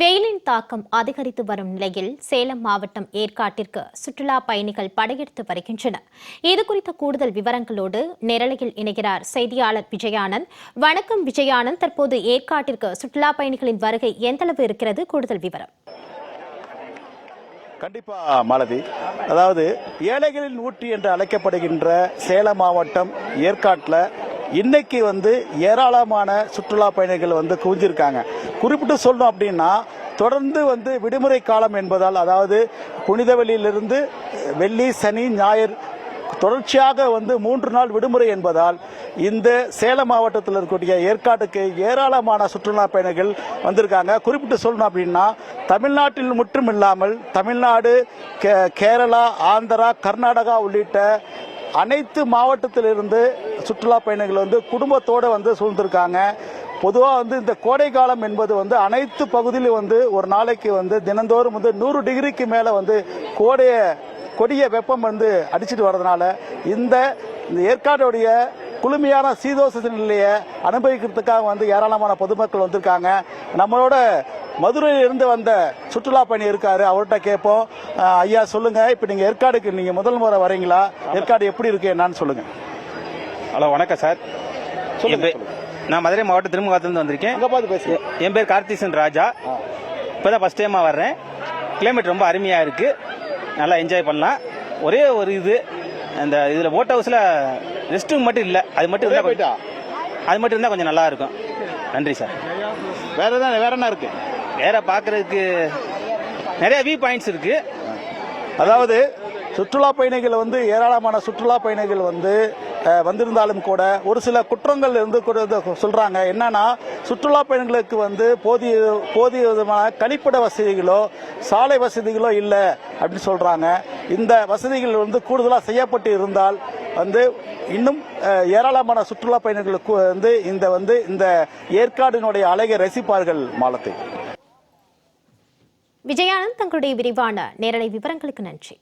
வெயிலின் தாக்கம் அதிகரித்து வரும் நிலையில் சேலம் மாவட்டம் ஏற்காட்டிற்கு சுற்றுலா பயணிகள் படையெடுத்து வருகின்றனர். இது குறித்த கூடுதல் விவரங்களோடு நிரலையில் இணைகிறார் செய்தியாளர் விஜயானந்த். வணக்கம் விஜயானந்த். தற்போது ஏற்காட்டிற்கு சுற்றுலா பயணிகளின் வருகை எந்தளவு இருக்கிறது? கூடுதல் விவரம். கண்டிப்பா மாலதி. அதாவது ஏழைகளின் ஊட்டி என்று அழைக்கப்படுகின்ற சேலம் மாவட்டம் ஏற்காட்டில் இன்னைக்கு வந்து ஏராளமான சுற்றுலா பயணிகள் வந்து குவிஞ்சிருக்காங்க. குறிப்பிட்டு சொல்லணும் அப்படின்னா தொடர்ந்து வந்து விடுமுறை காலம் என்பதால் அதாவது புனிதவெளியிலிருந்து வெள்ளி சனி ஞாயிறு தொடர்ச்சியாக வந்து மூன்று நாள் விடுமுறை என்பதால் இந்த சேலம் மாவட்டத்தில் இருக்கக்கூடிய ஏற்காட்டுக்கு ஏராளமான சுற்றுலா பயணிகள் வந்திருக்காங்க. குறிப்பிட்டு சொல்லணும் அப்படின்னா தமிழ்நாட்டில் மட்டும் இல்லாமல் தமிழ்நாடு கே- கேரளா ஆந்திரா கர்நாடகா உள்ளிட்ட அனைத்து மாவட்டத்திலிருந்து சுற்றுலா பயணிகள் வந்து குடும்பத்தோடு வந்து சூழ்ந்திருக்காங்க. பொதுவாக வந்து இந்த கோடை காலம் என்பது வந்து அனைத்து பகுதியிலும் வந்து ஒரு நாளைக்கு வந்து தினந்தோறும் வந்து நூறு டிகிரிக்கு மேலே வந்து கோடைய கொடிய வெப்பம் வந்து அடிச்சிட்டு வர்றதுனால இந்த இந்த ஏற்காடுடைய குளுமையான சீதோஷ நிலையை அனுபவிக்கிறதுக்காக வந்து ஏராளமான பொதுமக்கள் வந்திருக்காங்க. நம்மளோட மதுரையிலிருந்து வந்த சுற்றுலா பயணி இருக்காரு அவர்கிட்ட கேட்போம். ஐயா சொல்லுங்க. இப்போ நீங்க ஏற்காடுக்கு நீங்க முதல் முறை வரீங்களா? ஏற்காடு எப்படி இருக்கு? என்னன்னு சொல்லுங்க. ஹலோ வணக்கம் சார். சொல்லுங்க, நான் மதுரை மாவட்டம் திருமுகத்திலிருந்து வந்திருக்கேன். அங்க பார்த்து பேசுங்க. என் பேர் கார்த்திசன் ராஜா. இப்போ தான் ஃபஸ்ட் டைமாக வர்றேன். கிளைமேட் ரொம்ப அருமையாக இருக்குது நல்லா என்ஜாய் பண்ணலாம். ஒரே ஒரு இது அந்த இதில் போட் ஹவுஸில் ரெஸ்ட் ரூம் மட்டும் இல்லை. அது மட்டும் இருந்தால் போயிட்டா? அது மட்டும் இருந்தால் கொஞ்சம் நல்லா இருக்கும். நன்றி சார். வேற என்ன வேற என்ன இருக்கு? வேற பார்க்கறதுக்கு நிறைய வியூ பாயிண்ட்ஸ் இருக்குது அதாவது சுற்றுலா பயணிகள் வந்து ஏராளமான சுற்றுலா பயணிகள் வந்து வந்திருந்தாலும் கூட ஒரு சில குற்றங்கள் இருந்து கூட சொல்றாங்க. என்னன்னா சுற்றுலா பயணிகளுக்கு வந்து போதிய போதிய விதமான கழிப்பிட வசதிகளோ சாலை வசதிகளோ இல்லை அப்படின்னு சொல்றாங்க. இந்த வசதிகள் வந்து கூடுதலாக செய்யப்பட்டு இருந்தால் வந்து இன்னும் ஏராளமான சுற்றுலா பயணிகளுக்கு வந்து இந்த வந்து இந்த ஏற்காடினுடைய அழகை ரசிப்பார்கள் மாலத்தை. விஜயானந்த் தங்களுடைய விரிவான நேரலை விவரங்களுக்கு நன்றி.